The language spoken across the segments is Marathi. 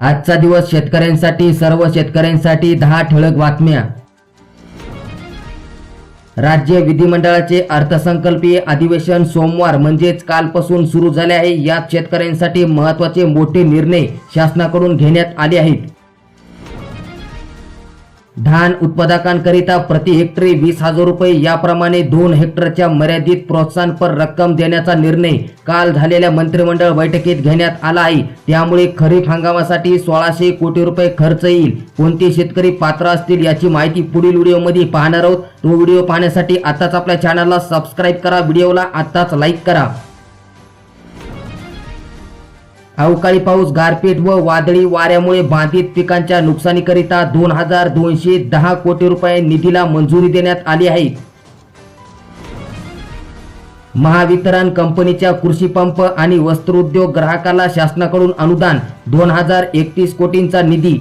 आजचा दिवस शेतकऱ्यांसाठी सर्व शेतकऱ्यांसाठी दहा ठळक बातम्या. राज्य विधिमंडळाचे अर्थसंकल्पीय अधिवेशन सोमवार म्हणजेच कालपासून सुरू झाले आहे. यात शेतकऱ्यांसाठी महत्त्वाचे मोठे निर्णय शासनाकडून घेण्यात आले आहेत. धान उत्पादकांकरिता प्रति हेक्टरी वीस हजार रुपये. याप्रमाणे दोन हेक्टरच्या मर्यादित प्रोत्साहनपर रक्कम देण्याचा निर्णय काल झालेल्या मंत्रिमंडळ बैठकीत घेण्यात आला आहे. त्यामुळे खरीप हंगामासाठी सोळाशे कोटी रुपये खर्च येईल. कोणते शेतकरी पात्र असतील याची माहिती पुढील व्हिडिओमध्ये पाहणार आहोत. तो व्हिडिओ पाहण्यासाठी आत्ताच आपल्या चॅनलला सबस्क्राईब करा. व्हिडिओला आत्ताच लाईक करा. अवकाळी पाऊस गारपीट व वादळी वाऱ्यामुळे बाधित पिकांच्या नुकसानीकरिता दोन हजार दोनशे दहा कोटी रुपये निधीला मंजुरी देण्यात आली आहे. महावितरण कंपनीच्या कृषी पंप आणि वस्त्रोद्योग ग्राहकाला शासनाकडून अनुदान दोन हजार एकतीस कोटींचा निधी.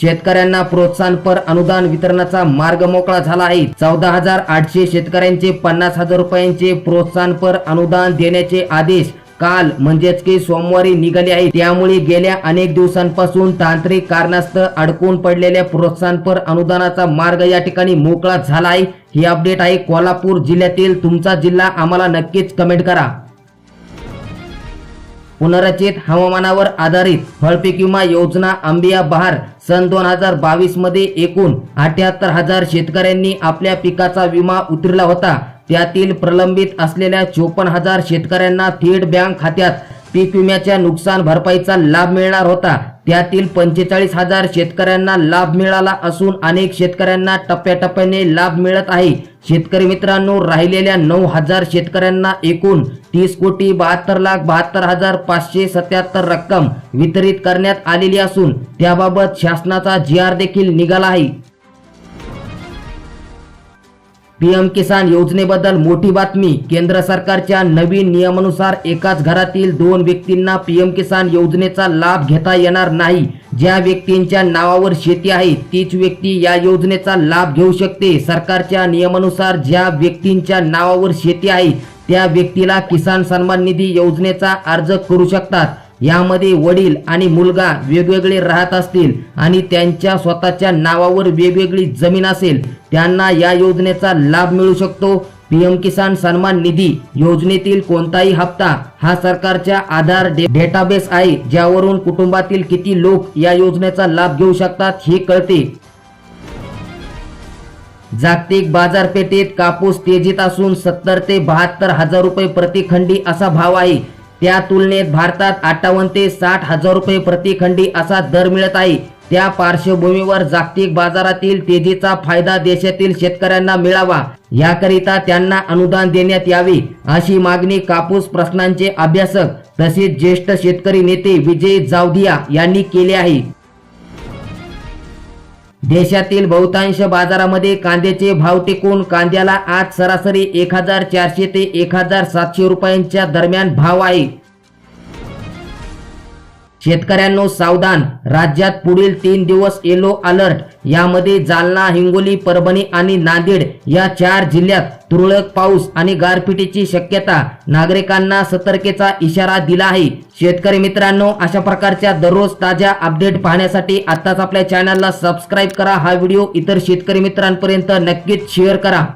शेतकऱ्यांना प्रोत्साहनपर अनुदान वितरणाचा मार्ग मोकळा झाला आहे. चौदा हजार आठशे शेतकऱ्यांचे पन्नास हजार रुपयांचे प्रोत्साहनपर अनुदान देण्याचे आदेश काल म्हणजेच की सोमवारी निघाले आहे त्यामुळे गेल्या अनेक दिवसांपासून तांत्रिक कारणास्तव अडकून पडलेल्या प्रोत्साहनपर अनुदानाचा मार्ग या ठिकाणी मोकळा झाला आहे. ही अपडेट आहे कोल्हापूर जिल्ह्यातील. तुमचा जिल्हा आम्हाला नक्कीच कमेंट करा. पुनर्रचित हवामानावर आधारित फळपीक विमा योजना आंबिया बहार सन दोन हजार बावीसमध्ये एकूण अठ्याहत्तर हजार शेतकऱ्यांनी आपल्या पिकाचा विमा उतरला होता. त्यातील प्रलंबित असलेल्या चोपन्न हजार शेतकऱ्यांना थेट बँक खात्यात पीक विम्याच्या नुकसान भरपाईचा लाभ मिळणार होता. त्यातील पंचेचाळीस हजार शेतकऱ्यांना लाभ मिळाला असून अनेक शेतकऱ्यांना टप्प्याटप्प्याने लाभ मिळत आहे. शेतकरी मित्रांनो राहिलेल्या नऊ हजार शेतकऱ्यांना एकूण तीस कोटी बहात्तर लाख बहात्तर हजार पाचशे सत्याहत्तर रक्कम वितरित करण्यात आलेली असून त्याबाबत शासनाचा जी आर देखील निघाला आहे. पीएम किसान योजनेबद्दल मोठी बातमी. केंद्र सरकारच्या नवीन नियमानुसार एकाच घरातील दोन व्यक्तींना पीएम किसान योजनेचा लाभ घेता येणार नाही. ज्या व्यक्तींच्या नावावर शेती आहे तीच व्यक्ती या योजनेचा लाभ घेऊ शकते. सरकारच्या नियमानुसार ज्या व्यक्तींच्या नावावर शेती आहे त्या व्यक्तीला किसान सन्मान निधी योजनेचा अर्ज करू शकतात. यामध्ये वडील आणि मुलगा वेगवेगळे राहत असतील आणि त्यांच्या स्वतःच्या नावावर वेगवेगळी जमीन असेल त्यांना या योजनेचा लाभ मिळू शकतो. पीएम किसान सन्मान निधी योजनेतील कोणताही हप्ता हा सरकारच्या आधार डे- डेटाबेस आहे ज्यावरून कुटुंबातील किती लोक या योजनेचा लाभ घेऊ शकतात हे कळते. जागतिक बाजारपेठेत कापूस तेजीत असून सत्तर ते बहात्तर हजार रुपये प्रतिखंडी असा भाव आहे. त्या तुलनेत भारतात अठ्ठावन्न ते साठ हजार रुपये प्रतिखंडी असा दर मिळत आहे. त्या पार्श्वभूमीवर जागतिक बाजारातील तेजीचा फायदा देशातील शेतकऱ्यांना मिळावा. याकरिता त्यांना अनुदान देण्यात यावे अशी मागणी कापूस प्रश्नांचे अभ्यासक तसेच ज्येष्ठ शेतकरी नेते विजय जावधिया यांनी केले आहे. देशातील बहुतांश बाजारामध्ये कांद्याचे भाव टिकून कांद्याला आज सरासरी एक हजार चारशे ते एक हजार सातशे रुपयांच्या दरम्यान भाव आहे. शेतकऱ्यांनो सावधान. राज्यात पुढील तीन दिवस येलो अलर्ट. यामध्ये जालना हिंगोली परभणी आणि नांदेड या चार जिल्ह्यात तुरळक पाऊस आणि गारपिटीची शक्यता. नागरिकांना सतर्कतेचा इशारा दिला आहे. शेतकरी मित्रांनो अशा प्रकारच्या दररोज ताज्या अपडेट पाहण्यासाठी आताच आपल्या चॅनलला सबस्क्राईब करा. हा व्हिडिओ इतर शेतकरी मित्रांपर्यंत नक्कीच शेअर करा.